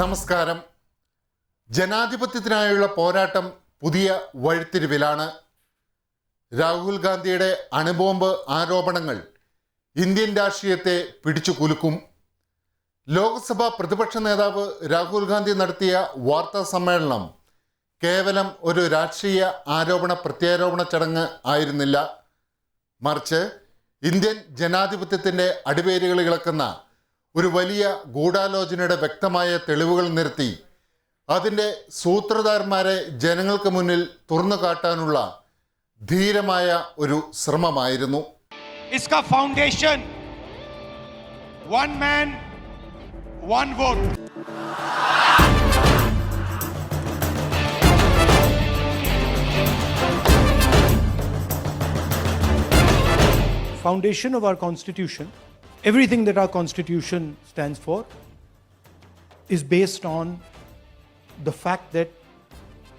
നമസ്കാരം. ജനാധിപത്യത്തിനായുള്ള പോരാട്ടം പുതിയ വഴിത്തിരിവിലാണ്. രാഹുൽ ഗാന്ധിയുടെ അണുബോംബ് ആരോപണങ്ങൾ ഇന്ത്യൻ രാഷ്ട്രീയത്തെ പിടിച്ചു കുലുക്കും. ലോക്സഭാ പ്രതിപക്ഷ നേതാവ് രാഹുൽ ഗാന്ധി നടത്തിയ വാർത്താ സമ്മേളനം കേവലം ഒരു രാഷ്ട്രീയ ആരോപണ പ്രത്യാരോപണ ചടങ്ങ് ആയിരുന്നില്ല. മറിച്ച് ഇന്ത്യൻ ജനാധിപത്യത്തിന്റെ അടിവേരുകൾ ഇളക്കുന്ന ഒരു വലിയ ഗൂഢാലോചനയുടെ വ്യക്തമായ തെളിവുകൾ നിർത്തി അതിന്റെ സൂത്രധാരന്മാരെ ജനങ്ങൾക്ക് മുന്നിൽ തുറന്നു കാട്ടാനുള്ള ധീരമായ ഒരു ശ്രമമായിരുന്നു. Foundation one man one vote foundation of our constitution everything that our constitution stands for, is based on the fact that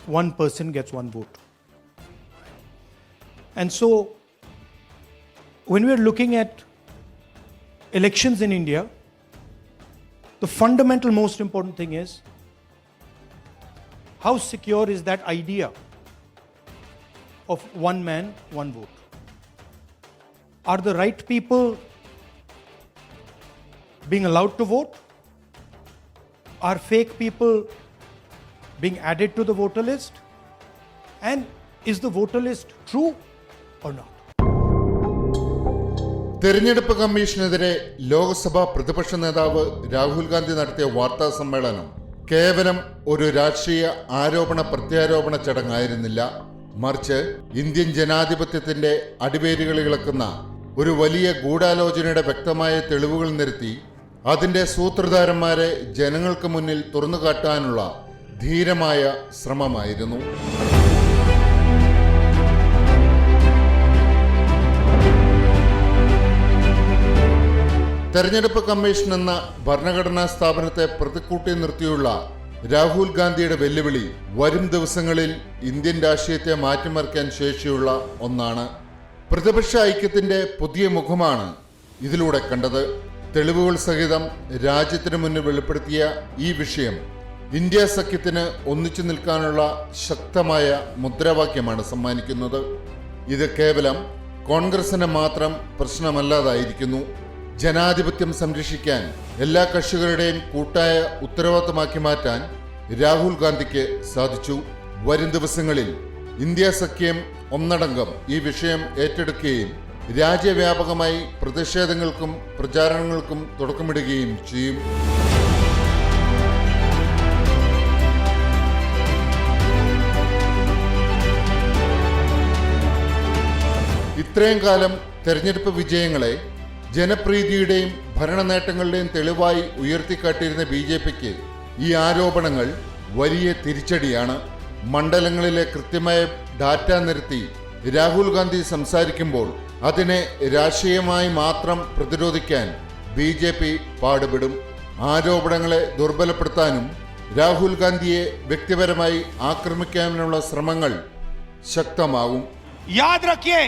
one person gets one vote. And so, when we're looking at elections in India, the fundamental most important thing is how secure is that idea of one man, one vote? Are the right people being allowed to vote? Are fake people being added to the voter list? And is the voter list true or not? തെരഞ്ഞെടുപ്പ് കമ്മീഷനെതിരെ ലോക്സഭാ പ്രതിപക്ഷ നേതാവ് രാഹുൽ ഗാന്ധി നടത്തിയ വാർത്താ സമ്മേളനം കേവലം ഒരു രാഷ്ട്രീയ ആരോപണ പ്രത്യാരോപണ ചടങ്ങായിരുന്നില്ല മറിച്ച് ഇന്ത്യൻ ജനാധിപത്യത്തിന്റെ അടിവേരുകളിളക്കുന്ന ഒരു വലിയ ഗൂഢാലോചനയുടെ വ്യക്തമായ തെളിവുകൾ നിരത്തി അതിന്റെ സൂത്രധാരന്മാരെ ജനങ്ങൾക്ക് മുന്നിൽ തുറന്നു കാട്ടാനുള്ള ധീരമായ ശ്രമമായിരുന്നു. തെരഞ്ഞെടുപ്പ് കമ്മീഷൻ എന്ന ഭരണഘടനാ സ്ഥാപനത്തെ പ്രതിക്കൂട്ടി നിർത്തിയുള്ള രാഹുൽ ഗാന്ധിയുടെ വെല്ലുവിളി വരും ദിവസങ്ങളിൽ ഇന്ത്യൻ രാഷ്ട്രീയത്തെ മാറ്റിമറിക്കാൻ ശേഷിയുള്ള ഒന്നാണ്. പ്രതിപക്ഷ ഐക്യത്തിന്റെ പുതിയ മുഖമാണ് ഇതിലൂടെ കണ്ടത്. തെളിവുകൾ സഹിതം രാജ്യത്തിന് മുന്നിൽ വെളിപ്പെടുത്തിയ ഈ വിഷയം ഇന്ത്യ സഖ്യത്തിന് ഒന്നിച്ചു നിൽക്കാനുള്ള ശക്തമായ മുദ്രാവാക്യമാണ് സമ്മാനിക്കുന്നത്. ഇത് കേവലം കോൺഗ്രസിന് മാത്രം പ്രശ്നമല്ലാതായിരിക്കുന്നു. ജനാധിപത്യം സംരക്ഷിക്കാൻ എല്ലാ കക്ഷികളുടെയും കൂട്ടായ ഉത്തരവാദിത്തമാക്കി മാറ്റാൻ രാഹുൽ ഗാന്ധിക്ക് സാധിച്ചു. വരും ദിവസങ്ങളിൽ ഇന്ത്യ സഖ്യം ഒന്നടങ്കം ഈ വിഷയം ഏറ്റെടുക്കുകയും രാജ്യവ്യാപകമായി പ്രതിഷേധങ്ങൾക്കും പ്രചാരണങ്ങൾക്കും തുടക്കമിടുകയും ചെയ്യും. ഇത്രയും കാലം തെരഞ്ഞെടുപ്പ് വിജയങ്ങളെ ജനപ്രീതിയുടെയും ഭരണ നേട്ടങ്ങളുടെയും തെളിവായി ഉയർത്തിക്കാട്ടിയിരുന്ന ബി ജെ പിക്ക് ഈ ആരോപണങ്ങൾ വലിയ തിരിച്ചടിയാണ്. മണ്ഡലങ്ങളിലെ കൃത്യമായ ഡാറ്റ നിരത്തി രാഹുൽ ഗാന്ധി സംസാരിക്കുമ്പോൾ അതിനെ രാഷ്ട്രീയമായി മാത്രം പ്രതിരോധിക്കാൻ ബി ജെ പി പാടുപെടും ആരോപണങ്ങളെ ദുർബലപ്പെടുത്താനും രാഹുൽ ഗാന്ധിയെ വ്യക്തിപരമായി ആക്രമിക്കാനുള്ള ശ്രമങ്ങൾ ശക്തമാകും याद रखिए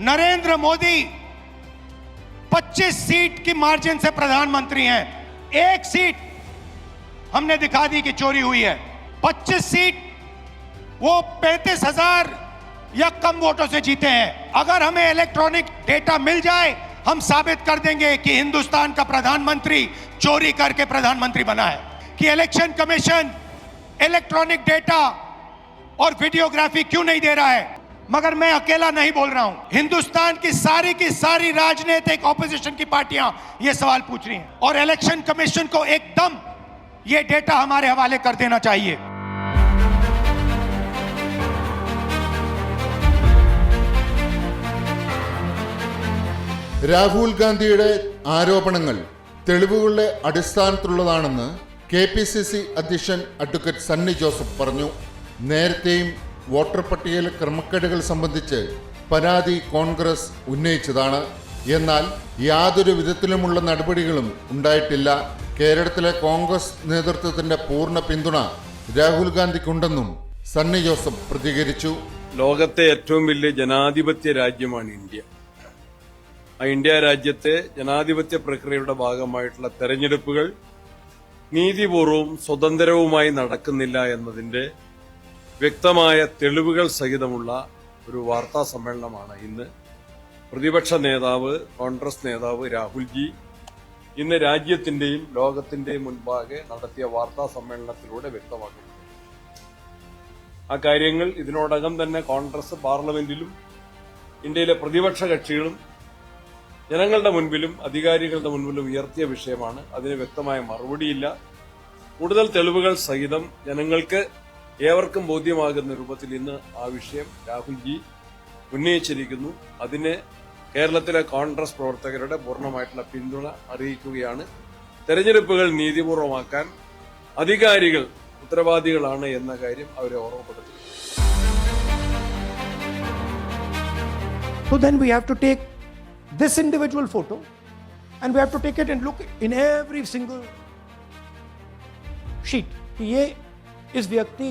नरेंद्र मोदी 25 सीट की मार्जिन से प्रधानमंत्री हैं एक सीट हमने दिखा दी कि चोरी हुई है 25 सीट वो पैंतीस हजार या कम वोटों से जीते हैं। अगर हमें इलेक्ट्रॉनिक डेटा मिल जाए, हम साबित कर देंगे कि हिंदुस्तान का प्रधानमंत्री चोरी करके प्रधानमंत्री बना है। कि इलेक्शन कमीशन इलेक्ट्रॉनिक डेटा और वीडियोग्राफी क्यों नहीं दे रहा है? मगर मैं अकेला नहीं बोल रहा हूँ। हिंदुस्तान की सारी की सारी राजनीतिक ऑपोजिशन की पार्टियाँ ये सवाल पूछ रही हैं। और इलेक्शन कमीशन को एकदम ये डेटा हमारे हवाले कर देना चाहिए। രാഹുൽ ഗാന്ധിയുടെ ആരോപണങ്ങൾ തെളിവുകളുടെ അടിസ്ഥാനത്തിലുള്ളതാണെന്ന് കെ പി സി സി അധ്യക്ഷൻ അഡ്വക്കേറ്റ് സണ്ണി ജോസഫ് പറഞ്ഞു. നേരത്തെയും വോട്ടർ പട്ടികയിലെ ക്രമക്കേടുകൾ സംബന്ധിച്ച് പരാതി കോൺഗ്രസ് ഉന്നയിച്ചതാണ്. എന്നാൽ യാതൊരു വിധത്തിലുമുള്ള നടപടികളും ഉണ്ടായിട്ടില്ല. കേരളത്തിലെ കോൺഗ്രസ് നേതൃത്വത്തിന്റെ പൂർണ പിന്തുണ രാഹുൽ ഗാന്ധിക്കുണ്ടെന്നും സണ്ണി ജോസഫ് പ്രതികരിച്ചു. ലോകത്തെ ഏറ്റവും വലിയ ജനാധിപത്യ രാജ്യമാണ് ഇന്ത്യ. ഇന്ത്യ രാജ്യത്തെ ജനാധിപത്യ പ്രക്രിയയുടെ ഭാഗമായിട്ടുള്ള തെരഞ്ഞെടുപ്പുകൾ നീതിപൂർവവും സ്വതന്ത്രവുമായി നടക്കുന്നില്ല എന്നതിന്റെ വ്യക്തമായ തെളിവുകൾ സഹിതമുള്ള ഒരു വാർത്താ സമ്മേളനമാണ് ഇന്ന്. പ്രതിപക്ഷ നേതാവ് കോൺഗ്രസ് നേതാവ് രാഹുൽജി ഇന്ന് രാജ്യത്തിന്റെയും ലോകത്തിന്റെയും മുൻപാകെ നടത്തിയ വാർത്താ സമ്മേളനത്തിലൂടെ വ്യക്തമാക്കുന്നു. ആ കാര്യങ്ങൾ ഇതിനോടകം തന്നെ കോൺഗ്രസ് പാർലമെന്റിലും ഇന്ത്യയിലെ പ്രതിപക്ഷ കക്ഷികളും ജനങ്ങളുടെ മുൻപിലും അധികാരികളുടെ മുൻപിലും ഉയർത്തിയ വിഷയമാണ്. അതിന് വ്യക്തമായ മറുപടിയില്ല. കൂടുതൽ തെളിവുകൾ സഹിതം ജനങ്ങൾക്ക് ഏവർക്കും ബോധ്യമാകുന്ന രൂപത്തിൽ ഇന്ന് ആ വിഷയം രാഹുൽജി ഉന്നയിച്ചിരിക്കുന്നു. അതിന് കേരളത്തിലെ കോൺഗ്രസ് പ്രവർത്തകരുടെ പൂർണമായിട്ടുള്ള പിന്തുണ അറിയിക്കുകയാണ്. തെരഞ്ഞെടുപ്പുകൾ നീതിപൂർവമാക്കാൻ അധികാരികൾ ഉത്തരവാദികളാണ് എന്ന കാര്യം അവരെ ഓർമ്മപ്പെടുത്തുന്നു. this individual photo and we have to take it and look in every single sheet. कि ये इस व्यक्ति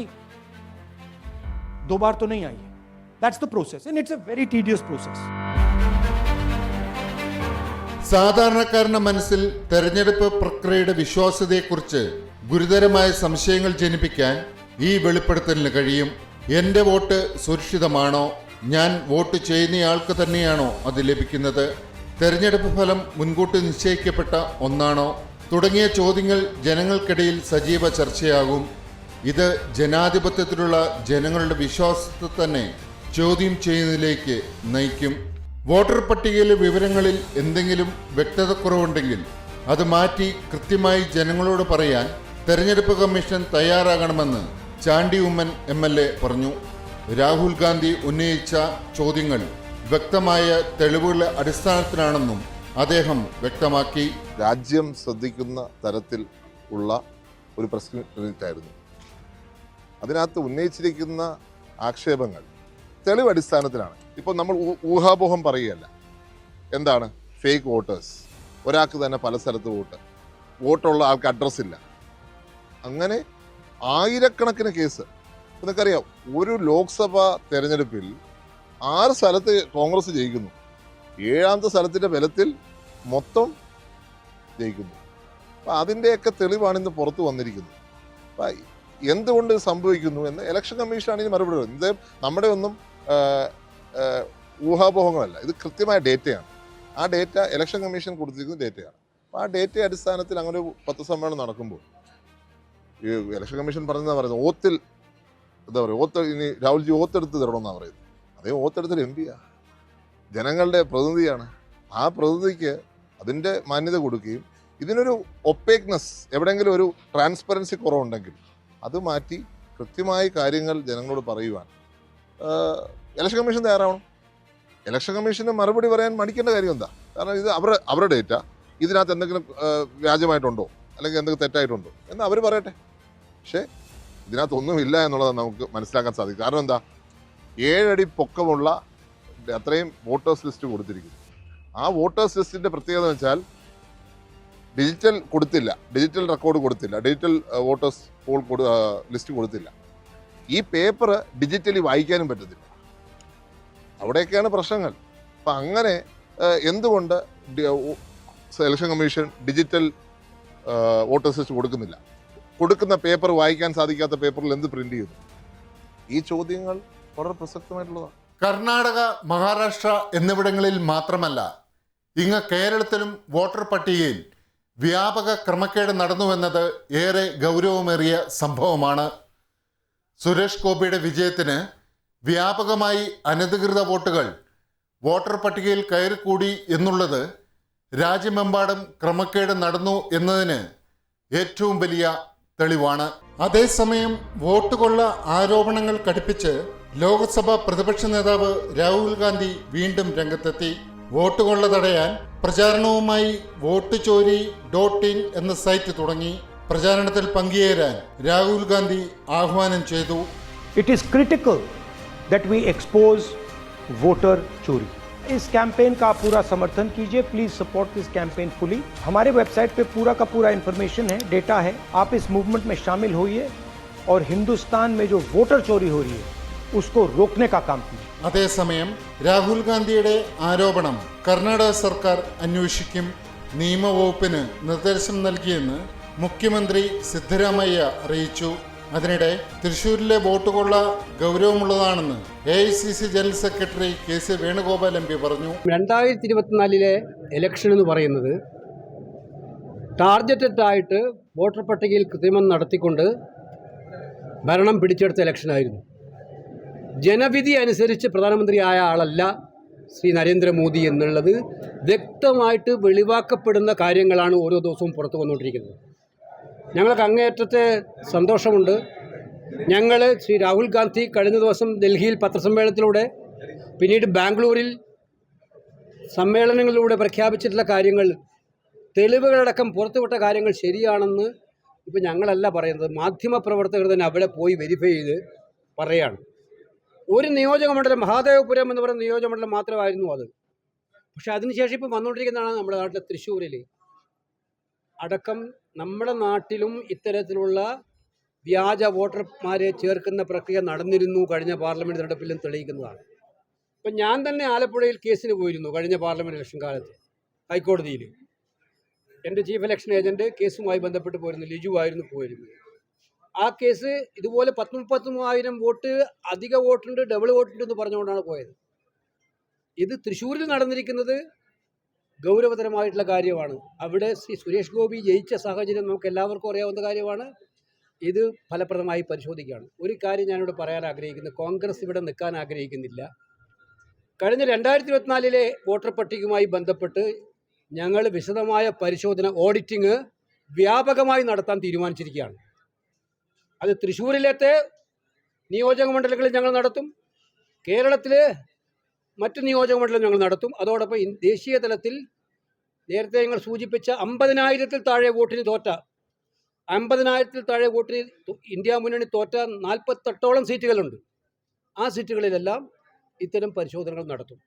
दो बार तो नहीं आई है that's the process and it's a very tedious process സാധാരണക്കാരന്റെ മനസ്സിൽ തെരഞ്ഞെടുപ്പ് പ്രക്രിയയുടെ വിശ്വാസ്യതയെക്കുറിച്ച് ഗുരുതരമായ സംശയങ്ങൾ ജനിപ്പിക്കാൻ ഈ വെളിപ്പെടുത്തലിന് കഴിയും എന്റെ വോട്ട് സുരക്ഷിതമാണോ ഞാൻ വോട്ട് ചെയ്യുന്നയാൾക്ക് തന്നെയാണോ അത് ലഭിക്കുന്നത്? തെരഞ്ഞെടുപ്പ് ഫലം മുൻകൂട്ടി നിശ്ചയിക്കപ്പെട്ട ഒന്നാണോ? തുടങ്ങിയ ചോദ്യങ്ങൾ ജനങ്ങൾക്കിടയിൽ സജീവ ചർച്ചയാകും. ഇത് ജനാധിപത്യത്തിലുള്ള ജനങ്ങളുടെ വിശ്വാസത്തെ തന്നെ ചോദ്യം ചെയ്യുന്നതിലേക്ക് നയിക്കും. വോട്ടർ പട്ടികയിലെ വിവരങ്ങളിൽ എന്തെങ്കിലും വ്യക്തതക്കുറവുണ്ടെങ്കിൽ അത് മാറ്റി കൃത്യമായി ജനങ്ങളോട് പറയാൻ തെരഞ്ഞെടുപ്പ് കമ്മീഷൻ തയ്യാറാകണമെന്ന് ചാണ്ടി ഉമ്മൻ എം പറഞ്ഞു. രാഹുൽ ഗാന്ധി ഉന്നയിച്ച ചോദ്യങ്ങൾ വ്യക്തമായ തെളിവുകളുടെ അടിസ്ഥാനത്തിലാണെന്നും അദ്ദേഹം വ്യക്തമാക്കി. രാജ്യം ശ്രദ്ധിക്കുന്ന തരത്തിൽ ഉള്ള ഒരു പ്രസ് ആയിരുന്നു. അതിനകത്ത് ഉന്നയിച്ചിരിക്കുന്ന ആക്ഷേപങ്ങൾ തെളിവ് അടിസ്ഥാനത്തിലാണ്. ഇപ്പോൾ നമ്മൾ ഊഹാപോഹം പറയുകയല്ല. എന്താണ്? ഫേക്ക് വോട്ടേഴ്സ് ഒരാൾക്ക് തന്നെ പല സ്ഥലത്ത് വോട്ട്. വോട്ടുള്ള ആൾക്ക് അഡ്രസ്സില്ല അങ്ങനെ ആയിരക്കണക്കിന് കേസ് നിങ്ങൾക്കറിയാം ഒരു ലോക്സഭാ തെരഞ്ഞെടുപ്പിൽ ആറ് സ്ഥലത്ത് കോൺഗ്രസ് ജയിക്കുന്നു. ഏഴാമത്തെ സ്ഥലത്തിന്റെ ബലത്തിൽ മൊത്തം ജയിക്കുന്നു. അപ്പം അതിന്റെയൊക്കെ തെളിവാണ് ഇന്ന് പുറത്തു വന്നിരിക്കുന്നത്. അപ്പം എന്തുകൊണ്ട് സംഭവിക്കുന്നു എന്ന് ഇലക്ഷൻ കമ്മീഷനാണ് ഇതിന് മറുപടി പറയുന്നത്. ഇത് നമ്മുടെ ഒന്നും ഊഹാപോഹങ്ങളല്ല. ഇത് കൃത്യമായ ഡേറ്റയാണ്. ആ ഡേറ്റ ഇലക്ഷൻ കമ്മീഷൻ കൊടുത്തിരിക്കുന്ന ഡേറ്റയാണ്. ആ ഡേറ്റ അടിസ്ഥാനത്തിൽ അങ്ങനെ ഒരു പത്രസമ്മേളനം നടക്കുമ്പോൾ ഈ ഇലക്ഷൻ കമ്മീഷൻ പറഞ്ഞതാണ് പറയുന്നത്? ഓത്തിൽ എന്താ പറയുക ഓത്ത് ഇനി രാഹുൽജി ഓത്തെടുത്ത് തരണമെന്നാണ് പറയുന്നത്. അതേ ഓത്തെടുത്തൊരു എം പിയാണ് ജനങ്ങളുടെ പ്രതിനിധിയാണ്. ആ പ്രതിനിധിക്ക് അതിന്റെ മാന്യത കൊടുക്കുകയും ഇതിനൊരു ഒപ്പേക്നെസ് എവിടെയെങ്കിലും ഒരു ട്രാൻസ്പെറൻസി കുറവുണ്ടെങ്കിൽ അത് മാറ്റി കൃത്യമായി കാര്യങ്ങൾ ജനങ്ങളോട് പറയുവാൻ. ഇലക്ഷൻ കമ്മീഷൻ തയ്യാറാവണം. ഇലക്ഷൻ കമ്മീഷന് മറുപടി പറയാൻ മടിക്കേണ്ട കാര്യം എന്താ? കാരണം ഇത് അവരുടെ അവരുടെ ഡേറ്റ ഇതിനകത്ത് എന്തെങ്കിലും വ്യാജമായിട്ടുണ്ടോ? അല്ലെങ്കിൽ എന്തെങ്കിലും തെറ്റായിട്ടുണ്ടോ? എന്ന് അവർ പറയട്ടെ. പക്ഷേ ഇതിനകത്ത് ഒന്നുമില്ല എന്നുള്ളത് നമുക്ക് മനസ്സിലാക്കാൻ സാധിക്കും. കാരണം എന്താ? ഏഴടി പൊക്കമുള്ള അത്രയും വോട്ടേഴ്സ് ലിസ്റ്റ് കൊടുത്തിരിക്കുന്നു. ആ വോട്ടേഴ്സ് ലിസ്റ്റിന്റെ പ്രത്യേകത എന്ന് വെച്ചാൽ ഡിജിറ്റൽ കൊടുത്തില്ല. ഡിജിറ്റൽ റെക്കോർഡ് കൊടുത്തില്ല. ഡിജിറ്റൽ വോട്ടേഴ്സ് പോൾ കൊടു ലിസ്റ്റ് കൊടുത്തില്ല. ഈ പേപ്പർ ഡിജിറ്റലി വായിക്കാനും പറ്റത്തില്ല. അവിടെയൊക്കെയാണ് പ്രശ്നങ്ങൾ. അപ്പം അങ്ങനെ എന്തുകൊണ്ട് election commission digital voters list കൊടുക്കുന്നില്ല? കൊടുക്കുന്ന പേപ്പർ വായിക്കാൻ സാധിക്കാത്ത പേപ്പറിൽ എന്ത് പ്രിന്റ് ചെയ്തു? ഈ ചോദ്യങ്ങൾ വളരെ പ്രസക്തമായിട്ടുള്ളതാണ്. കർണാടക മഹാരാഷ്ട്ര എന്നിവിടങ്ങളിൽ മാത്രമല്ല ഇങ്ങ് കേരളത്തിലും വോട്ടർ പട്ടികയിൽ വ്യാപക ക്രമക്കേട് നടന്നുവെന്നത് ഏറെ ഗൗരവമേറിയ സംഭവമാണ്. സുരേഷ് ഗോപിയുടെ വിജയത്തിന് വ്യാപകമായി അനധികൃത വോട്ടുകൾ വോട്ടർ പട്ടികയിൽ കയറിക്കൂടി എന്നുള്ളത് രാജ്യമെമ്പാടും ക്രമക്കേട് നടന്നു എന്നതിന് ഏറ്റവും വലിയ തെളിവാണ്. അതേസമയം വോട്ട് കൊള്ള ആരോപണങ്ങൾ കടുപ്പിച്ച് ലോക്സഭാ പ്രതിപക്ഷ നേതാവ് രാഹുൽ ഗാന്ധി വീണ്ടും രംഗത്തെത്തി. വോട്ട് കൊള്ള തടയാൻ പ്രചാരണവുമായി വോട്ട് ചോരി ഡോട്ട് ഇൻ എന്ന സൈറ്റ് തുടങ്ങി. പ്രചാരണത്തിൽ പങ്കുചേരാൻ രാഹുൽ ഗാന്ധി ആഹ്വാനം ചെയ്തു. It is critical that we expose voter चोरी इस कैंपेन का आप पूरा समर्थन कीजिए please support this campaign fully हमारे वेबसाइट पे पूरा का पूरा इंफॉर्मेशन है डेटा है आप इस मूवमेंट में शामिल होइए और हिंदुस्तान में जो वोटर चोरी हो रही है उसको रोकने का काम कीजिए അതേസമയം രാഹുൽ ഗാന്ധിയുടെ ആരോപണം കർണാടക സർക്കാർ അന്വേഷിക്കും നിയമവകുപ്പിന് നിർദ്ദേശം നൽകിയെന്ന് മുഖ്യമന്ത്രി സിദ്ധരാമയ്യ അറിയിച്ചു അതിനിടെ തൃശൂരിലെ വോട്ട് കൊള്ള ഗൗരവമുള്ളതാണെന്ന് A I C C general secretary K C Venugopal M P പറഞ്ഞു. രണ്ടായിരത്തി ഇരുപത്തിനാലിലെ ഇലക്ഷൻ എന്ന് പറയുന്നത് ടാർഗറ്റഡ് ആയിട്ട് വോട്ടർ പട്ടികയിൽ കൃത്രിമം നടത്തിക്കൊണ്ട് ഭരണം പിടിച്ചെടുത്ത ഇലക്ഷനായിരുന്നു ജനവിധി അനുസരിച്ച് പ്രധാനമന്ത്രി ആയ ആളല്ല ശ്രീ നരേന്ദ്രമോദി എന്നുള്ളത് വ്യക്തമായിട്ട് വെളിവാക്കപ്പെടുന്ന കാര്യങ്ങളാണ് ഓരോ ദിവസവും പുറത്തു വന്നുകൊണ്ടിരിക്കുന്നത്. ഞങ്ങൾക്ക് അങ്ങേയറ്റത്തെ സന്തോഷമുണ്ട്. ഞങ്ങൾ ശ്രീ രാഹുൽ ഗാന്ധി കഴിഞ്ഞ ദിവസം ഡൽഹിയിൽ പത്രസമ്മേളനത്തിലൂടെ പിന്നീട് ബാംഗ്ലൂരിൽ സമ്മേളനങ്ങളിലൂടെ പ്രഖ്യാപിച്ചിട്ടുള്ള കാര്യങ്ങൾ തെളിവുകളടക്കം പുറത്തുവിട്ട കാര്യങ്ങൾ ശരിയാണെന്ന് ഇപ്പോൾ ഞങ്ങളല്ല പറയുന്നത്. മാധ്യമപ്രവർത്തകർ തന്നെ അവിടെ പോയി വെരിഫൈ ചെയ്ത് പറയാണ്. ഒരു നിയോജക മണ്ഡലം മഹാദേവപുരം എന്ന് പറയുന്ന നിയോജക മണ്ഡലം മാത്രമായിരുന്നു അത്. പക്ഷേ അതിനുശേഷം ഇപ്പം വന്നുകൊണ്ടിരിക്കുന്നതാണ് നമ്മുടെ നാട്ടിലെ തൃശ്ശൂരിൽ അടക്കം നമ്മുടെ നാട്ടിലും ഇത്തരത്തിലുള്ള വ്യാജ വോട്ടർമാരെ ചേർക്കുന്ന പ്രക്രിയ നടന്നിരുന്നു കഴിഞ്ഞ പാർലമെന്റ് തെരഞ്ഞെടുപ്പിലും തെളിയിക്കുന്നതാണ്. ഇപ്പം ഞാൻ തന്നെ ആലപ്പുഴയിൽ കേസിന് പോയിരുന്നു കഴിഞ്ഞ പാർലമെന്റ് ഇലക്ഷൻ കാലത്ത് ഹൈക്കോടതിയിൽ എന്റെ ചീഫ് ഇലക്ഷൻ ഏജന്റ് കേസുമായി ബന്ധപ്പെട്ട് പോയിരുന്നു ലിജു ആയിരുന്നു പോയിരുന്നത്. ആ കേസ് ഇതുപോലെ പത്ത് മുപ്പത്തി മൂവായിരം വോട്ട് അധിക വോട്ടുണ്ട് ഡബിൾ വോട്ടുണ്ട് എന്ന് പറഞ്ഞുകൊണ്ടാണ് പോയത്. ഇത് തൃശ്ശൂരിൽ നടന്നിരിക്കുന്നത് ഗൗരവതരമായിട്ടുള്ള കാര്യമാണ്. അവിടെ ശ്രീ സുരേഷ് ഗോപി ജയിച്ച സാഹചര്യം നമുക്ക് എല്ലാവർക്കും അറിയാവുന്ന കാര്യമാണ്. ഇത് ഫലപ്രദമായി പരിശോധിക്കുകയാണ്. ഒരു കാര്യം ഞാനിവിടെ പറയാൻ ആഗ്രഹിക്കുന്നു. കോൺഗ്രസ് ഇവിടെ നിൽക്കാൻ ആഗ്രഹിക്കുന്നില്ല. കഴിഞ്ഞ രണ്ടായിരത്തി ഇരുപത്തിനാലിലെ വോട്ടർ പട്ടികയുമായി ബന്ധപ്പെട്ട് ഞങ്ങൾ വിശദമായ പരിശോധന ഓഡിറ്റിംഗ് വ്യാപകമായി നടത്താൻ തീരുമാനിച്ചിരിക്കുകയാണ്. അത് തൃശ്ശൂരിലത്തെ നിയോജക മണ്ഡലങ്ങളിൽ ഞങ്ങൾ നടത്തും. കേരളത്തിലെ മറ്റ് നിയോജക മണ്ഡലം ഞങ്ങൾ നടത്തും അതോടൊപ്പം ഇൻ- ദേശീയ തലത്തിൽ നേരത്തെ ഞങ്ങൾ സൂചിപ്പിച്ച അമ്പതിനായിരത്തിൽ താഴെ വോട്ടിന് തോറ്റ അമ്പതിനായിരത്തിൽ താഴെ വോട്ടിന് തു- ഇന്ത്യ മുന്നണി തോറ്റ നാൽപ്പത്തെട്ടോളം സീറ്റുകളുണ്ട് ആ സീറ്റുകളിലെല്ലാം ഇത്തരം പരിശോധനകൾ നടത്തും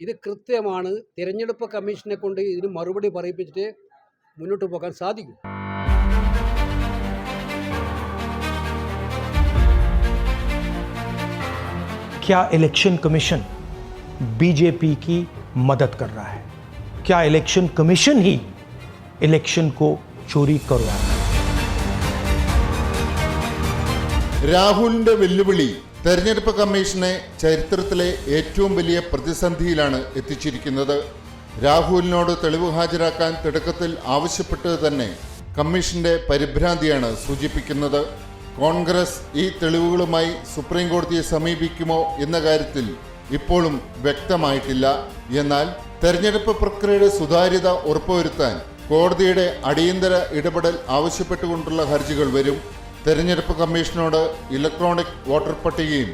ഇത് കൃത്യമാണ് തിരഞ്ഞെടുപ്പ് കമ്മീഷനെ കൊണ്ട് ഇതിന് മറുപടി പറയിപ്പിച്ചിട്ട് മുന്നോട്ട് പോകാൻ സാധിക്കും क्या इलेक्शन कमीशन बीजेपी की मदद कर रहा है क्या इलेक्शन कमीशन ही इलेक्शन को चोरी करवा रहा है രാഹുലിന്റെ വെല്ലുവിളി തെരഞ്ഞെടുപ്പ് കമ്മീഷനെ ചരിത്രത്തിലെ ഏറ്റവും വലിയ പ്രതിസന്ധിയിലാണ് എത്തിച്ചിരിക്കുന്നത് രാഹുലിനോട് തെളിവ് ഹാജരാക്കാൻ തിടുക്കത്തിൽ ആവശ്യപ്പെട്ടത് തന്നെ കമ്മീഷന്റെ പരിഭ്രാന്തിയാണ് സൂചിപ്പിക്കുന്നത് കോൺഗ്രസ് ഈ തെളിവുകളുമായി സുപ്രീം കോടതിയെ സമീപിക്കുമോ എന്ന കാര്യത്തിൽ ഇപ്പോഴും വ്യക്തമായിട്ടില്ല. എന്നാൽ തെരഞ്ഞെടുപ്പ് പ്രക്രിയയുടെ സുതാര്യത ഉറപ്പുവരുത്താൻ കോടതിയുടെ അടിയന്തര ഇടപെടൽ ആവശ്യപ്പെട്ടുകൊണ്ടുള്ള ഹർജികൾ വരും. തെരഞ്ഞെടുപ്പ് കമ്മീഷനോട് ഇലക്ട്രോണിക് വോട്ടർ പട്ടികയും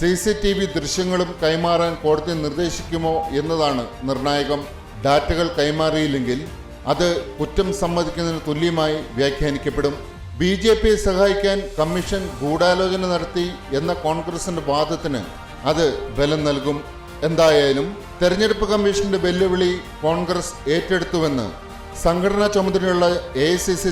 സി സി ടി വി ദൃശ്യങ്ങളും കൈമാറാൻ കോടതി നിർദ്ദേശിക്കുമോ എന്നതാണ് നിർണായകം. ഡാറ്റകൾ കൈമാറിയില്ലെങ്കിൽ അത് കുറ്റം സമ്മതിക്കുന്നതിന് തുല്യമായി വ്യാഖ്യാനിക്കപ്പെടും. ബി ജെ പിയെ സഹായിക്കാൻ കമ്മീഷൻ ഗൂഢാലോചന നടത്തി എന്ന കോൺഗ്രസിന്റെ വാദത്തിന് അത് ബലം നൽകും. എന്തായാലും തെരഞ്ഞെടുപ്പ് കമ്മീഷന്റെ വെല്ലുവിളി കോൺഗ്രസ് ഏറ്റെടുത്തുവെന്ന് സംഘടനാ ചുമതലയുള്ള A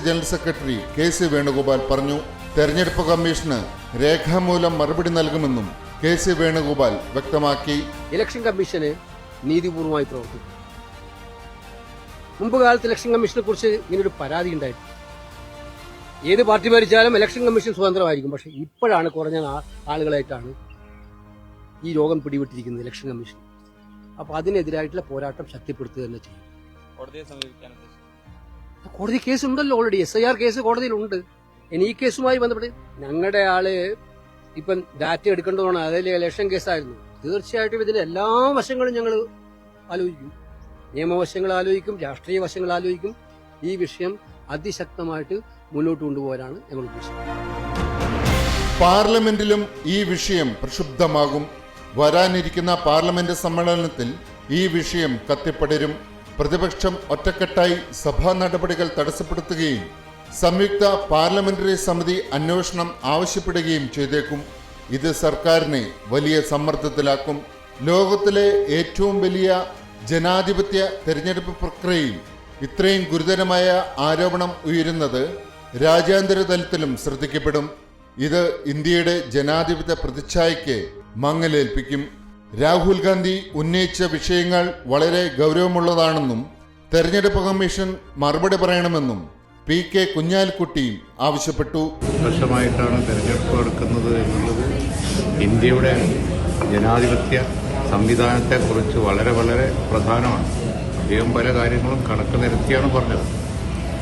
general secretary K C Venugopal പറഞ്ഞു. തെരഞ്ഞെടുപ്പ് കമ്മീഷന് രേഖാമൂലം മറുപടി നൽകുമെന്നും കെ സി വേണുഗോപാൽ വ്യക്തമാക്കി. ഇലക്ഷൻ കമ്മീഷന് നീതിപൂർവമായി പ്രവർത്തിക്കും. മുമ്പ് കാലത്ത് ഇലക്ഷൻ കമ്മീഷനെ കുറിച്ച് ഇങ്ങനൊരു പരാതി ഉണ്ടായിരുന്നു. ഏത് പാർട്ടി ഭരിച്ചാലും ഇലക്ഷൻ കമ്മീഷൻ സ്വതന്ത്രമായിരിക്കും. പക്ഷെ ഇപ്പോഴാണ് കുറഞ്ഞ ആളുകളായിട്ടാണ് ഈ രോഗം പിടിപെട്ടിരിക്കുന്നത് ഇലക്ഷൻ കമ്മീഷൻ. അപ്പോൾ അതിനെതിരായിട്ടുള്ള പോരാട്ടം ശക്തിപ്പെടുത്തുക തന്നെ ചെയ്യും. കോടതിയെ സമീപിക്കാൻ കോടതി കേസ് ഉണ്ടല്ലോ already S I R case കോടതിയിലുണ്ട്. ഇനി ഈ കേസുമായി ബന്ധപ്പെട്ട് ഞങ്ങളുടെ ആൾ ഇപ്പം ഡാറ്റ എടുക്കേണ്ടതാണ് അതിൽ ഇലക്ഷൻ കേസായിരുന്നു തീർച്ചയായിട്ടും ഇതിന്റെ എല്ലാ വശങ്ങളും ഞങ്ങൾ ആലോചിക്കും. നിയമവശങ്ങൾ ആലോചിക്കും രാഷ്ട്രീയ വശങ്ങൾ ആലോചിക്കും. ഈ വിഷയം അതിശക്തമായിട്ട് മുന്നോട്ട് കൊണ്ടുപോകാനാണ് ഞങ്ങൾ ഉദ്ദേശിക്കുന്നത്. പാർലമെന്റിലും ഈ വിഷയം പ്രക്ഷുബ്ധമാകും. വരാനിരിക്കുന്ന പാർലമെന്റ് സമ്മേളനത്തിൽ ഈ വിഷയം കത്തിപ്പടരും. പ്രതിപക്ഷം ഒറ്റക്കെട്ടായി സഭാ നടപടികൾ തടസ്സപ്പെടുത്തുകയും സംയുക്ത പാർലമെന്ററി സമിതി അന്വേഷണം ആവശ്യപ്പെടുകയും ചെയ്തേക്കും. ഇത് സർക്കാരിനെ വലിയ സമ്മർദ്ദത്തിലാക്കും. ലോകത്തിലെ ഏറ്റവും വലിയ ജനാധിപത്യ തെരഞ്ഞെടുപ്പ് പ്രക്രിയയിൽ ഇത്രയും ഗുരുതരമായ ആരോപണം ഉയരുന്നത് രാജ്യാന്തര തലത്തിലും ശ്രദ്ധിക്കപ്പെടും. ഇത് ഇന്ത്യയുടെ ജനാധിപത്യ പ്രതിച്ഛായയ്ക്ക് മങ്ങലേൽപ്പിക്കും. രാഹുൽ ഗാന്ധി ഉന്നയിച്ച വിഷയങ്ങൾ വളരെ ഗൗരവമുള്ളതാണെന്നും തെരഞ്ഞെടുപ്പ് കമ്മീഷൻ മറുപടി പറയണമെന്നും പി കെ കുഞ്ഞാലിക്കുട്ടിയും ആവശ്യപ്പെട്ടു. വർഷമായിട്ടാണ് തെരഞ്ഞെടുപ്പ് എടുക്കുന്നത് എന്നുള്ളത് ഇന്ത്യയുടെ ജനാധിപത്യ സംവിധാനത്തെക്കുറിച്ച് വളരെ വളരെ പ്രധാനമാണ്. അദ്ദേഹം പല കാര്യങ്ങളും കണക്ക് നിരത്തിയാണ് പറഞ്ഞത്.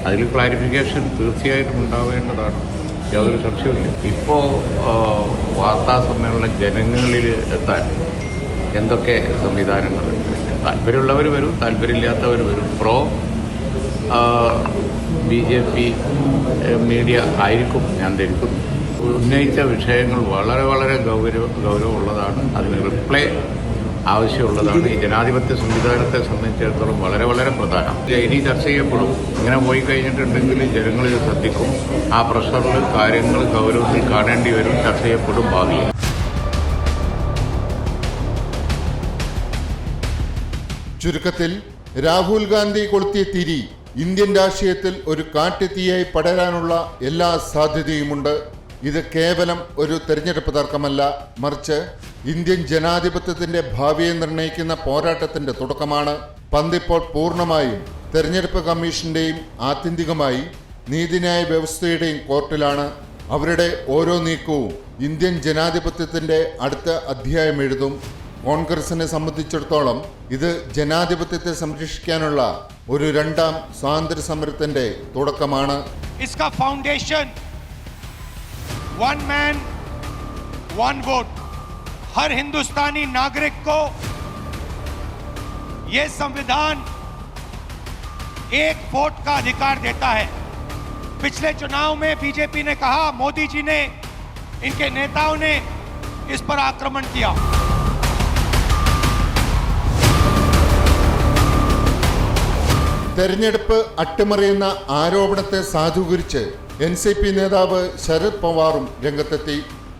അതിൽ ക്ലാരിഫിക്കേഷൻ തീർച്ചയായിട്ടും ഉണ്ടാവേണ്ടതാണ്. യാതൊരു സംശയവുമില്ല. ഇപ്പോൾ വാർത്താ സമ്മേളനം ജനങ്ങളിൽ എത്താൻ എന്തൊക്കെ സംവിധാനങ്ങളുണ്ട് താല്പര്യമുള്ളവർ വരും താല്പര്യമില്ലാത്തവർ വരും. Pro B J P media ആയിരിക്കും ഞാൻ ധരിക്കുന്നു. ഉന്നയിച്ച വിഷയങ്ങൾ വളരെ വളരെ ഗൗരവ ഗൗരവമുള്ളതാണ്. അതിന് റിപ്ലൈ ആവശ്യമുള്ളതാണ്. ഈ ജനാധിപത്യ സംവിധാനത്തെ സംബന്ധിച്ചിടത്തോളം വളരെ വളരെ പ്രധാനം. ഇനി ചർച്ച ചെയ്യപ്പെടും ഇങ്ങനെ പോയി കഴിഞ്ഞിട്ടുണ്ടെങ്കിൽ ജനങ്ങൾ ഇത് ശ്രദ്ധിക്കും. ആ പ്രഷറിൽ കാര്യങ്ങൾ ഗൗരവത്തിൽ കാണേണ്ടി വരും ചർച്ച ചെയ്യപ്പെടും ഭാവിയിൽ. ചുരുക്കത്തിൽ രാഹുൽ ഗാന്ധി കൊളുത്തിയ തിരി ഇന്ത്യൻ രാഷ്ട്രീയത്തിൽ ഒരു കാട്ടുതീയായി പടരാനുള്ള എല്ലാ സാധ്യതയുമുണ്ട്. ഇത് കേവലം ഒരു തെരഞ്ഞെടുപ്പ് തർക്കമല്ല. മറിച്ച് ഇന്ത്യൻ ജനാധിപത്യത്തിന്റെ ഭാവിയെ നിർണയിക്കുന്ന പോരാട്ടത്തിന്റെ തുടക്കമാണ്. പന്തിപ്പോൾ പൂർണമായും തെരഞ്ഞെടുപ്പ് കമ്മീഷന്റെയും ആത്യന്തികമായി നീതിന്യായ വ്യവസ്ഥയുടെയും കോർട്ടിലാണ്. അവരുടെ ഓരോ നീക്കവും ഇന്ത്യൻ ജനാധിപത്യത്തിന്റെ അടുത്ത അധ്യായം എഴുതും. കോൺഗ്രസിനെ സംബന്ധിച്ചിടത്തോളം ഇത് ജനാധിപത്യത്തെ സംരക്ഷിക്കാനുള്ള ഒരു രണ്ടാം സ്വാതന്ത്ര്യ സമരത്തിന്റെ തുടക്കമാണ് foundation one man one vote हर हिंदुस्तानी नागरिक को यह संविधान एक वोट का अधिकार देता है पिछले चुनाव में बीजेपी ने कहा मोदी जी ने इनके नेताओं ने इस पर आक्रमण किया തെരഞ്ഞെടുപ്പ് അട്ടിമറിയുന്ന ആരോപണത്തെ സാധൂകരിച്ച് എൻ സി പി നേതാവ് ശരത് പവാറും രംഗത്തെത്തി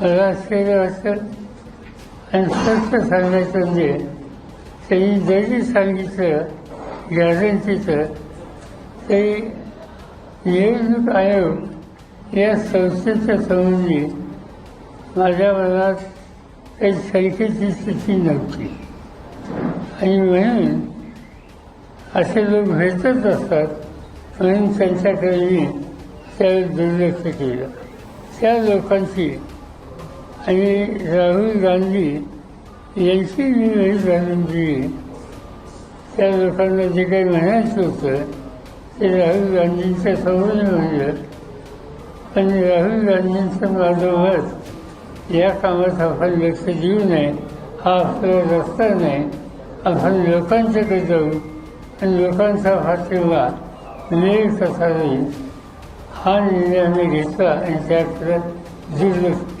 मला आश्चर्य वाटतं आणि स्पष्ट सांगायचं म्हणजे त्यांनी जरी सांगितलं गॅरंटीचं तरी निवडणूक आयोग या संस्थेच्या संबंधी माझ्या मनात काही शंकेची स्थिती नव्हती. आणि म्हणून असे लोक भेटत असतात म्हणून त्यांच्याकडे मी त्यावेळी दुर्लक्ष केलं. त्या लोकांची आणि राहुल गांधी यांची जी वेळ जाणून दिली. त्या लोकांना जे काही म्हणायचं होतं ते राहुल गांधींच्या समोर म्हणलं पण राहुल गांधींचं माझं मत या कामात आपण लक्ष देऊ नये हा आपला रस्ता नाही. आपण लोकांच्याकडे जाऊ आणि लोकांचा पाठिंबा मिळेल कसा जाईल हा निर्णय आम्ही घेतला आणि त्याकडे दुर्लक्ष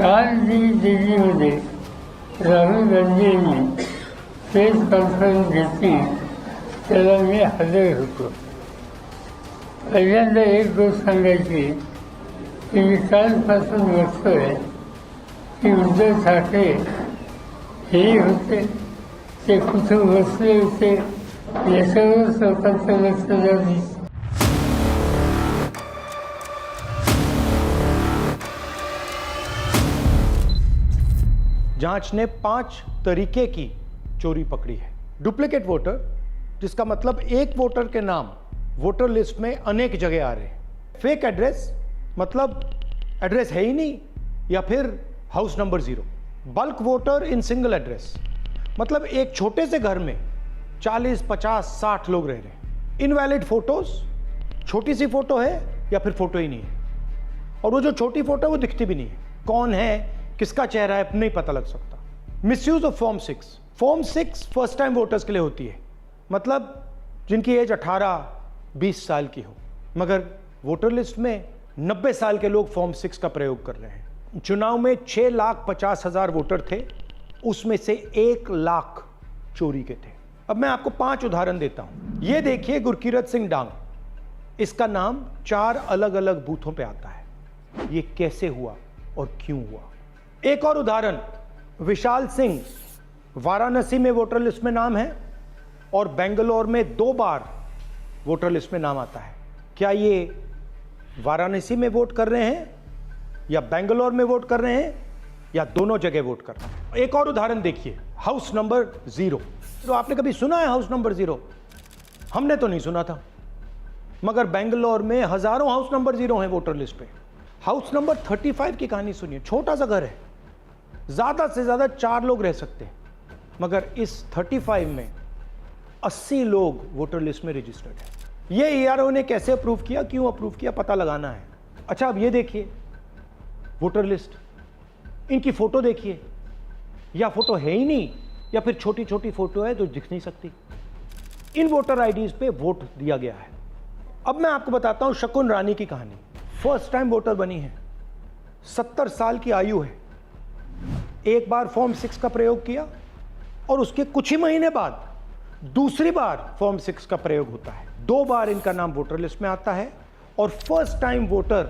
काल जी दिल्लीमध्ये राहुल गांधी यांनी प्रेस कॉन्फरन्स घेतली. त्याला मी हजर होतो. पहिल्यांदा एक गोष्ट सांगायची की मी कालपासून बघतोय की उद्धव ठाकरे हे होते ते कुठं बसले होते याच्यावर स्वतःचं लक्ष जात जाँच ने पाँच तरीके की चोरी पकड़ी है। डुप्लीकेट वोटर जिसका मतलब एक वोटर के नाम वोटर लिस्ट में अनेक जगह आ रहे हैं। फेक एड्रेस मतलब एड्रेस है ही नहीं या फिर house number zero bulk voter in single address मतलब एक छोटे से घर में 40, 50, 60 लोग रह रहे हैं। इनवैलिड फ़ोटोज़ छोटी सी फ़ोटो है या फिर फ़ोटो ही नहीं है। और वो जो छोटी फ़ोटो है वो दिखती भी नहीं है। कौन है किसका चेहरा है, नहीं पता लग सकता। Misuse of form six form six first time voters के लिए होती है। मतलब जिनकी एज 18 20 साल की हो। मगर वोटर लिस्ट में 90 साल के लोग फॉर्म सिक्स का प्रयोग कर रहे हैं। चुनाव में 6 लाख पचास हज़ार वोटर थे, उसमें से एक लाख चोरी के थे। अब मैं आपको पाँच उदाहरण देता हूँ। ये देखिए गुरकीरत सिंह डांग। इसका नाम चार अलग अलग बूथों पे आता है। ये कैसे हुआ और क्यों हुआ? एक और उदाहरण, विशाल सिंह, वाराणसी में वोटर लिस्ट में नाम है और बेंगलोर में दो बार वोटर लिस्ट में नाम आता है। क्या ये वाराणसी में वोट कर रहे हैं या बेंगलोर में वोट कर रहे हैं या दोनों जगह वोट कर रहे हैं? एक और उदाहरण देखिए, हाउस नंबर ज़ीरो। तो आपने कभी सुना है हाउस नंबर ज़ीरो? हमने तो नहीं सुना था। मगर बेंगलोर में हज़ारों हाउस नंबर ज़ीरो हैं वोटर लिस्ट पे। हाउस नंबर 35 की कहानी सुनिए, छोटा सा घर है। ज़्यादा से ज़्यादा चार लोग रह सकते हैं, मगर इस 35 में 80 लोग वोटर लिस्ट में रजिस्टर्ड है। ये ईआरओ ने कैसे अप्रूव किया, क्यों अप्रूव किया, पता लगाना है। अच्छा अब ये देखिए, वोटर लिस्ट, इनकी फ़ोटो देखिए। या फ़ोटो है ही नहीं, या फिर छोटी छोटी फ़ोटो है जो दिख नहीं सकती। इन वोटर आईडीज पे वोट दिया गया है। अब मैं आपको बताता हूँ शकुन रानी की कहानी। फ़र्स्ट टाइम वोटर बनी है। सत्तर साल की आयु है। एक बार फॉर्म सिक्स का प्रयोग किया और उसके कुछ ही महीने बाद दूसरी बार फॉर्म सिक्स का प्रयोग होता है। दो बार इनका नाम वोटर लिस्ट में आता है और फ़र्स्ट टाइम वोटर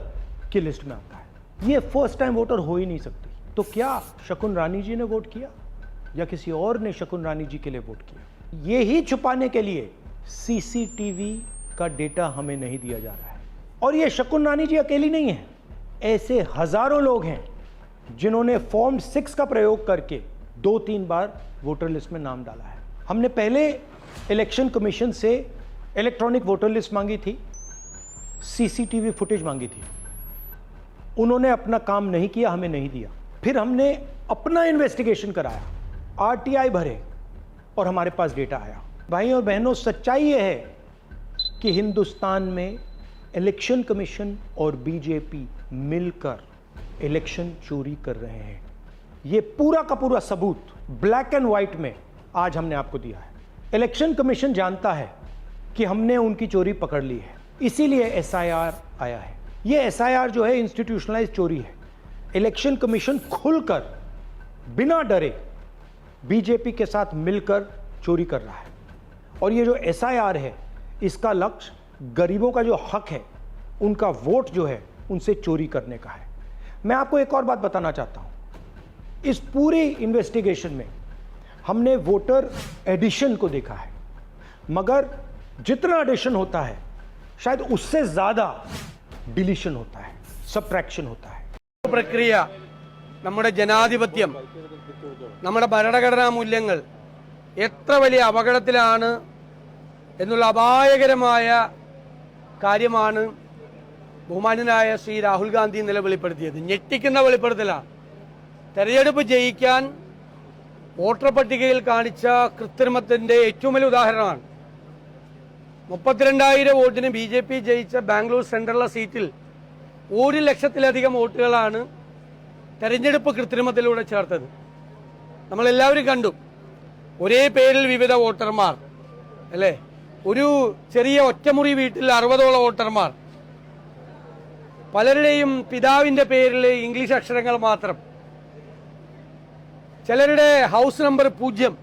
की लिस्ट में आता है। ये फ़र्स्ट टाइम वोटर हो ही नहीं सकती। तो क्या शकुन रानी जी ने वोट किया या किसी और ने शकुन रानी जी के लिए वोट किया? ये ही छुपाने के लिए सीसीटीवी का डेटा हमें नहीं दिया जा रहा है। और ये शकुन रानी जी अकेली नहीं है। ऐसे हज़ारों लोग हैं जिन्होंने फॉर्म सिक्स का प्रयोग करके दो तीन बार वोटर लिस्ट में नाम डाला है। हमने पहले इलेक्शन कमीशन से इलेक्ट्रॉनिक वोटर लिस्ट मांगी थी सीसीटीवी फुटेज मांगी थी। उन्होंने अपना काम नहीं किया, हमें नहीं दिया। फिर हमने अपना इन्वेस्टिगेशन कराया आरटीआई भरे और हमारे पास डेटा आया। भाई और बहनों, सच्चाई ये है कि हिंदुस्तान में इलेक्शन कमीशन और बीजेपी मिलकर इलेक्शन चोरी कर रहे हैं। ये पूरा का पूरा सबूत ब्लैक एंड व्हाइट में आज हमने आपको दिया है। इलेक्शन कमीशन जानता है कि हमने उनकी चोरी पकड़ ली है। इसीलिए एसआईआर आया है। ये एसआईआर जो है इंस्टीट्यूशनलाइज चोरी है। इलेक्शन कमीशन खुलकर, बिना डरे बीजेपी के साथ मिलकर चोरी कर रहा है। और ये जो एसआईआर है, इसका लक्ष्य गरीबों का जो हक है, उनका वोट जो है, उनसे चोरी करने का है। मैं आपको एक और बात बताना चाहता हूं इस पूरी इन्वेस्टिगेशन में हमने वोटर एडिशन को देखा है मगर जितना एडिशन होता है शायद उससे ज्यादा डिलीशन होता है सब्ट्रैक्शन होता है പ്രക്രിയ നമ്മുടെ ജനാധിപത്യം നമ്മുടെ ഭരണഘടനാ മൂല്യങ്ങൾ എത്ര വലിയ അപകടത്തിലാണ് എന്നുള്ള അപായകരമായ കാര്യമാണ് ബഹുമാന്യനായ ശ്രീ രാഹുൽ ഗാന്ധി ഇന്നലെ വെളിപ്പെടുത്തിയത്. ഞെട്ടിക്കുന്ന വെളിപ്പെടുത്തലാണ് തെരഞ്ഞെടുപ്പ് ജയിക്കാൻ വോട്ടർ പട്ടികയിൽ കാണിച്ച കൃത്രിമത്തിന്റെ ഏറ്റവും വലിയ ഉദാഹരണമാണ്. മുപ്പത്തിരണ്ടായിരം വോട്ടിന് ബി ജെ പി ജയിച്ച ബാംഗ്ലൂർ സെൻട്രലിലെ സീറ്റിൽ ഒരു ലക്ഷത്തിലധികം വോട്ടുകളാണ് തെരഞ്ഞെടുപ്പ് കൃത്രിമത്തിലൂടെ ചേർത്തത്. നമ്മളെല്ലാവരും കണ്ടു. ഒരേ പേരിൽ വിവിധ വോട്ടർമാർ അല്ലേ? ഒരു ചെറിയ ഒറ്റമുറി വീട്ടിൽ അറുപതോളം വോട്ടർമാർ. പലരുടെയും പിതാവിന്റെ പേരിൽ ഇംഗ്ലീഷ് അക്ഷരങ്ങൾ മാത്രം. ചിലരുടെ ഹൗസ് നമ്പർ പൂജ്യം.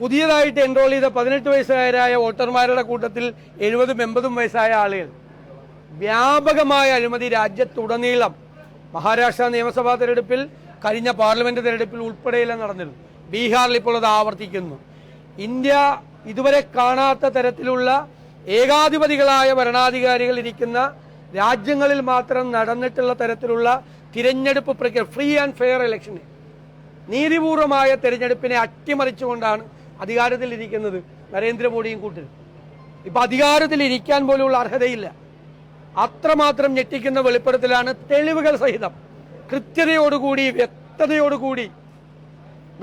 പുതിയതായിട്ട് എൻറോൾ ചെയ്ത പതിനെട്ട് വയസ്സുകാരായ വോട്ടർമാരുടെ കൂട്ടത്തിൽ എഴുപതും എൺപതും വയസ്സായ ആളുകൾ. വ്യാപകമായ അഴിമതി രാജ്യത്തുടനീളം മഹാരാഷ്ട്ര നിയമസഭാ തെരഞ്ഞെടുപ്പിൽ കഴിഞ്ഞ പാർലമെന്റ് തെരഞ്ഞെടുപ്പിൽ ഉൾപ്പെടെയെല്ലാം നടന്നിരുന്നു. ബീഹാറിൽ ഇപ്പോൾ അത് ആവർത്തിക്കുന്നു. ഇന്ത്യ ഇതുവരെ കാണാത്ത തരത്തിലുള്ള ഏകാധിപതികളായ ഭരണാധികാരികൾ ഇരിക്കുന്ന രാജ്യങ്ങളിൽ മാത്രം നടന്നിട്ടുള്ള തരത്തിലുള്ള തിരഞ്ഞെടുപ്പ് പ്രക്രിയ ഫ്രീ ആൻഡ് ഫെയർ ഇലക്ഷൻ നീതിപൂർവമായ തിരഞ്ഞെടുപ്പിനെ അട്ടിമറിച്ചുകൊണ്ടാണ് അധികാരത്തിൽ ഇരിക്കുന്നത് നരേന്ദ്രമോദിയും കൂട്ടരും. ഇപ്പൊ അധികാരത്തിൽ ഇരിക്കാൻ പോലുള്ള അർഹതയില്ല. അത്രമാത്രം ഞെട്ടിക്കുന്ന വെളിപ്പെടുത്തലാണ് തെളിവുകൾ സഹിതം. കൃത്യതയോടുകൂടി വ്യക്തതയോടുകൂടി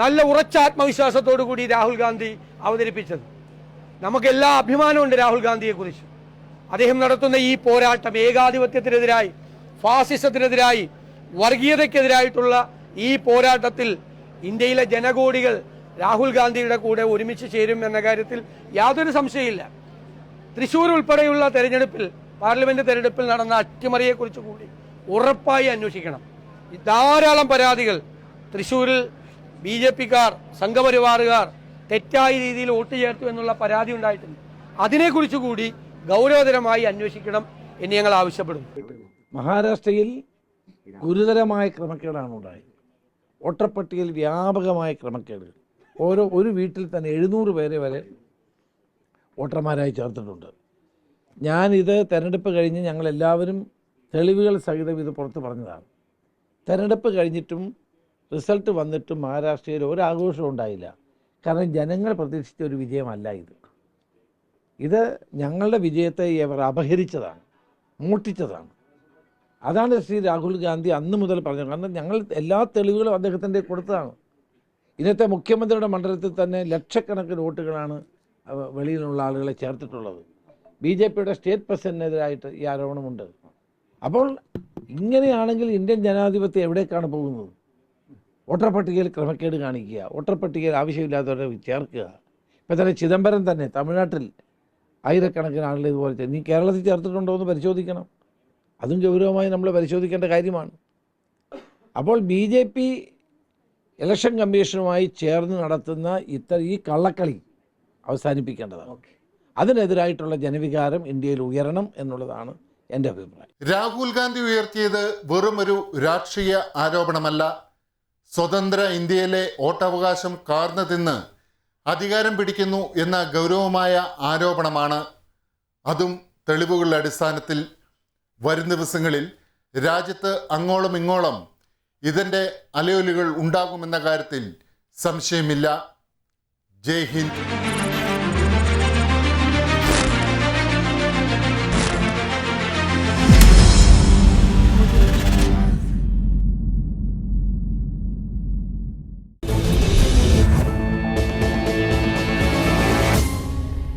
നല്ല ഉറച്ച ആത്മവിശ്വാസത്തോടു കൂടി രാഹുൽ ഗാന്ധി അവതരിപ്പിച്ചത്. നമുക്കെല്ലാ അഭിമാനമുണ്ട് രാഹുൽ ഗാന്ധിയെ കുറിച്ച് അദ്ദേഹം നടത്തുന്ന ഈ പോരാട്ടം ഏകാധിപത്യത്തിനെതിരായി ഫാസിസത്തിനെതിരായി വർഗീയതയ്ക്കെതിരായിട്ടുള്ള ഈ പോരാട്ടത്തിൽ ഇന്ത്യയിലെ ജനകോടികൾ രാഹുൽ ഗാന്ധിയുടെ കൂടെ ഒരുമിച്ച് ചേരും എന്ന കാര്യത്തിൽ യാതൊരു സംശയമില്ല തൃശൂർ ഉൾപ്പെടെയുള്ള തെരഞ്ഞെടുപ്പിൽ പാർലമെന്റ് തെരഞ്ഞെടുപ്പിൽ നടന്ന അട്ടിമറിയെക്കുറിച്ച് കൂടി ഉറപ്പായി അന്വേഷിക്കണം. ധാരാളം പരാതികൾ തൃശൂരിൽ ബി ജെ പിക്കാർ സംഘപരിവാറുകാർ തെറ്റായ രീതിയിൽ വോട്ട് ചേർത്തു എന്നുള്ള പരാതി ഉണ്ടായിട്ടുണ്ട്. അതിനെക്കുറിച്ച് കൂടി ഗൗരവതരമായി അന്വേഷിക്കണം എന്ന് ഞങ്ങൾ ആവശ്യപ്പെടുന്നു. മഹാരാഷ്ട്രയിൽ ഗുരുതരമായ ക്രമക്കേടാണ് ഉണ്ടായത്. വോട്ടർപട്ടികയിൽ വ്യാപകമായ ക്രമക്കേടുകൾ ഓരോ ഒരു വീട്ടിൽ തന്നെ എഴുന്നൂറ് പേരെ വരെ വോട്ടർമാരായി ചേർത്തിട്ടുണ്ട്. ഞാനിത് തെരഞ്ഞെടുപ്പ് കഴിഞ്ഞ് ഞങ്ങളെല്ലാവരും തെളിവുകൾ സഹിതം ഇത് പുറത്ത് പറഞ്ഞതാണ്. തെരഞ്ഞെടുപ്പ് കഴിഞ്ഞിട്ടും റിസൾട്ട് വന്നിട്ടും മഹാരാഷ്ട്രയിൽ ഒരാഘോഷവും ഉണ്ടായില്ല. കാരണം ജനങ്ങൾ പ്രതീക്ഷിച്ച ഒരു വിജയമല്ല ഇത്. ഇത് ഞങ്ങളുടെ വിജയത്തെ ഇവർ അപഹരിച്ചതാണ് മൂട്ടിച്ചതാണ്. അതാണ് ശ്രീ രാഹുൽ ഗാന്ധി അന്ന് മുതൽ പറഞ്ഞത്. കാരണം ഞങ്ങൾ എല്ലാ തെളിവുകളും അദ്ദേഹത്തിന്റെ കൊടുത്തതാണ്. ഇന്നത്തെ മുഖ്യമന്ത്രിയുടെ മണ്ഡലത്തിൽ തന്നെ ലക്ഷക്കണക്കിന് വോട്ടുകളാണ് വെളിയിലുള്ള ആളുകളെ ചേർത്തിട്ടുള്ളത്. ബി ജെ പിയുടെ സ്റ്റേറ്റ് പ്രസിഡന്റിനെതിരായിട്ട് ഈ ആരോപണമുണ്ട്. അപ്പോൾ ഇങ്ങനെയാണെങ്കിൽ ഇന്ത്യൻ ജനാധിപത്യം എവിടേക്കാണ് പോകുന്നത്? വോട്ടർ പട്ടികയിൽ ക്രമക്കേട് കാണിക്കുക വോട്ടർ പട്ടികയിൽ ആവശ്യമില്ലാത്തവരെ ചേർക്കുക. ഇപ്പം തന്നെ ചിദംബരം തന്നെ തമിഴ്നാട്ടിൽ ആയിരക്കണക്കിന് ആളുകൾ ഇതുപോലെ. നീ കേരളത്തിൽ ചേർത്തിട്ടുണ്ടോ എന്ന് പരിശോധിക്കണം. അതും ഗൗരവമായി നമ്മൾ പരിശോധിക്കേണ്ട കാര്യമാണ്. അപ്പോൾ ബി ജെ പി ഇലക്ഷൻ കമ്മീഷനുമായി ചേർന്ന് നടത്തുന്ന ഇത്ര ഈ കള്ളക്കളി അവസാനിപ്പിക്കേണ്ടതാണ്. അതിനെതിരായിട്ടുള്ള ജനവികാരം ഇന്ത്യയിൽ ഉയരണം എന്നുള്ളതാണ് എന്റെ അഭിപ്രായം. രാഹുൽ ഗാന്ധി ഉയർത്തിയത് വെറും ഒരു രാഷ്ട്രീയ ആരോപണമല്ല. സ്വതന്ത്ര ഇന്ത്യയിലെ വോട്ടവകാശം കാർന്നു തിന്ന് അധികാരം പിടിക്കുന്നു എന്ന ഗൗരവമായ ആരോപണമാണ് അതും തെളിവുകളുടെ അടിസ്ഥാനത്തിൽ വരും ദിവസങ്ങളിൽ രാജ്യത്ത് അങ്ങോളം ഇങ്ങോളം ഇതിന്റെ അലയൊലികൾ ഉണ്ടാകുമെന്ന കാര്യത്തിൽ സംശയമില്ല. ജയ് ഹിന്ദ്.